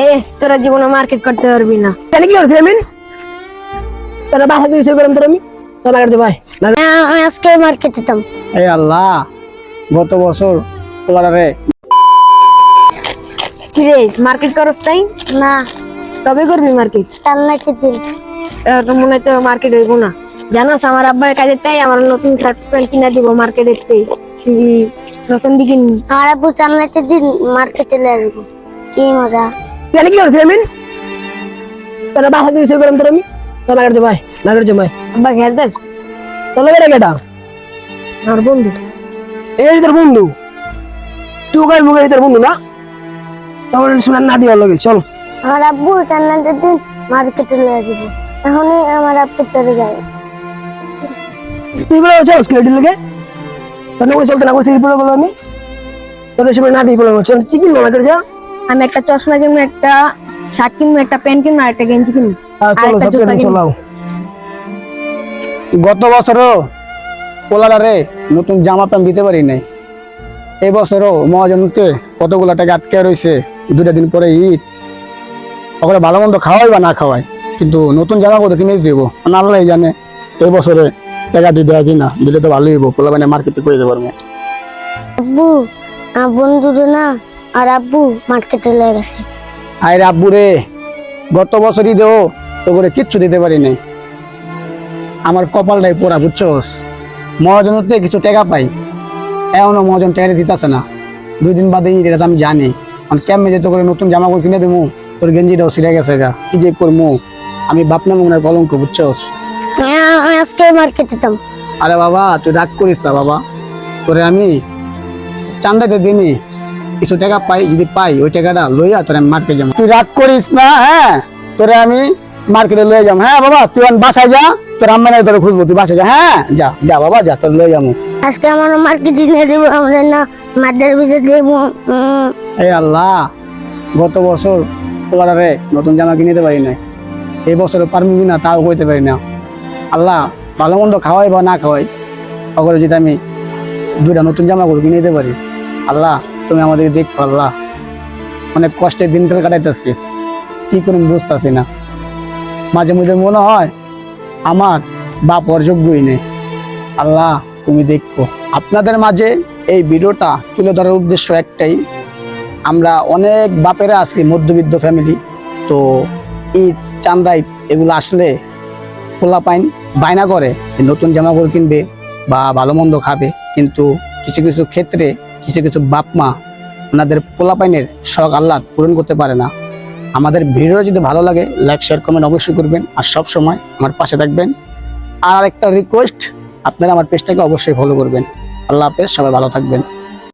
এ তোরা জীবনে মার্কেট করতে পারবি না। কেন কি হচ্ছে আমিন তোরা বাসা দিয়ে শুয়ে গেলাম তোর আমি। তোর আগে ভাই আমি আজকে মার্কেট যেতাম এই আল্লাহ গত বছর পোলারে কি রে মার্কেট করস তাই? না। তবে করবি মার্কেট চান্নাইতে দিন তোর মনে হয় তো মার্কেট হইব না। জানোস আমার আব্বা কাজের তাই আমার নতুন শার্ট প্যান্ট কিনা দিব তুই নতুন দিকে নি। আমার আব্বু চান্নাইতে দিন মার্কেটে লাগবো কি মজা। কেন কি হচ্ছে আমিন তোরা বাসা দিয়ে শুয়ে গেলাম তোর আমি তোর আগে ভাই নাগের ভাই আব্বা খেলতেস তোর লাগে কেটা আমার বন্ধু এই তোর বন্ধু তুই গাই মুগাই তোর বন্ধু না তোর শুনে না দিয়ে লগে চল আমার আব্বু চান্নাইতে দিন মার্কেটে লাগবো এখনই আমার আব্বু চলে যায় তুই বলে চল স্কেলেটি লগে তোর না চলতে না করছিস বলে বলো আমি তোর সময় না দিয়ে বলে চল চিকেন মামা করে যা আমি একটা চশমা কিনবো একটা শার্ট কিনবো একটা প্যান্ট কিনবো আর একটা গেঞ্জি কিনবো। চলো সব চলাও। গত বছরও পোলারে নতুন জামা প্যান্ট দিতে পারি নাই। এই বছরও মহাজনকে কতগুলো টাকা আটকে রয়েছে দুটা দিন পরে ঈদ। ওখানে ভালো মন্দ খাওয়াই বা না খাওয়াই কিন্তু নতুন জামা কত কিনে দেবো আল্লাহ জানে। এই বছরে টাকা দিয়ে দেয় কিনা দিলে তো ভালোই হইব পোলা মানে মার্কেটে করে দিতে পারব। আব্বু আমার বন্ধু না আর আব্বু মার্কেটে লেগে গেছে। আয় রে আব্বু রে গত বছর ঈদেও তো করে কিচ্ছু দিতে পারি নাই আমার কপালটাই পোড়া বুঝছস? মহাজনতে কিছু টাকা পাই এমনও মহাজন টাকা দিতেছে না। দুই দিন বাদে ঈদ এটা তো আমি জানি। কারণ কেমনে যেতে করে নতুন জামা কাপড় কিনে দেবো তোর গেঞ্জিটাও ছিঁড়ে গেছে গা। কি যে করব আমি বাপ না মনে কলঙ্ক বুঝছস? হ্যাঁ, আজকে মার্কেটে যেতাম আরে বাবা তুই রাগ করিস না বাবা। তোরে আমি চান্দাতে দিনি কিছু টাকা পাই যদি পাই ওই টাকাটা লইয়া তোরে আমি মার্কেটে যাব। তুই রাগ করিস না হ্যাঁ? তোরে আমি মার্কেটে লয়ে যাব। হ্যাঁ বাবা তুই বাসায় যা তোর আম্মা নাই তোরে খুঁজবো তুই বাসায় যা হ্যাঁ? যা যা বাবা যা তোর লয়ে যাব। আজকে আমার মার্কেটে নিয়ে যাব আমরা না মাদের ভিজে দেবো এই আল্লাহ গত বছর পোলারে নতুন জামা কিনে দিতে পারি না এই বছর পারবি না তাও কইতে পারি না। আল্লাহ ভালো মন্দ খাওয়াই বা না খাওয়াই সকলে যদি আমি দুইটা নতুন জামা কাপড় কিনে দিতে পারি আল্লাহ তুমি আমাদেরকে দেখো আল্লাহ অনেক কষ্টের দিনটা কাটাইতেছি। কি করে বুঝতেছি না। মাঝে মধ্যে মনে হয় আমার বাপ অযোগ্যই নেই। আল্লাহ, তুমি দেখো। আপনাদের মাঝে এই ভিডিওটা তুলে ধরার উদ্দেশ্য একটাই। আমরা অনেক বাপেরা আছি, মধ্যবিত্ত ফ্যামিলি তো এই চান্দাই এগুলো আসলে খোলা পাইন বায়না করে নতুন জামা কাপড় কিনবে বা ভালো মন্দ খাবে। কিন্তু কিছু কিছু ক্ষেত্রে কিছু কিছু বাপ মা ওনাদের পোলাপাইনের শখ আহ্লাদ পূরণ করতে পারে না। আমাদের ভিডিওটা যদি ভালো লাগে লাইক শেয়ার কমেন্ট অবশ্যই করবেন। আর সব সময় আমার পাশে থাকবেন। আর একটা রিকোয়েস্ট আপনারা আমার পেজটাকে অবশ্যই ফলো করবেন। আল্লাহ হাফেজ, সবাই ভালো থাকবেন।